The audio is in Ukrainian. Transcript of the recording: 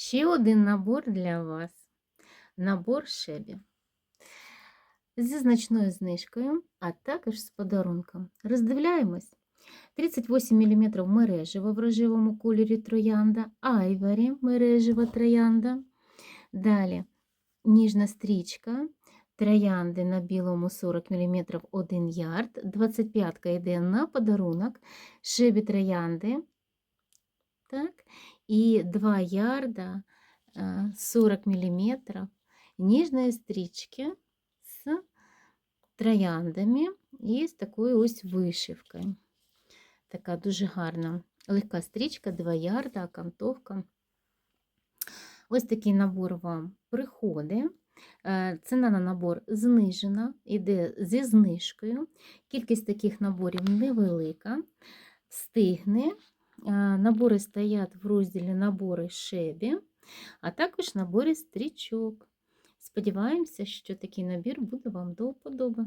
Ще один набор для вас. Набор шебі. Зі значною знижкою, а також з подарунком. Роздивляємось. 38 мм мережево в рожевому кольорі троянда, айварі мережева троянда. Далі ніжна стрічка, троянди на білому 40 мм 1 ярд, 25 йде на подарунок, шибі троянди. Так, і 2 ярда е, 40 мм ніжної стрічки з трояндами і з такою ось вишивкою. Така дуже гарна легка стрічка, 2 ярда, окантовка. Ось такий набор вам приходить. Е, Ціна на набор знижена, йде зі знижкою. Кількість таких наборів невелика. Встигне. Набори стоять в розділі набори шебі, а також набори стрічок. Сподіваємося, що такий набір буде вам до вподоби.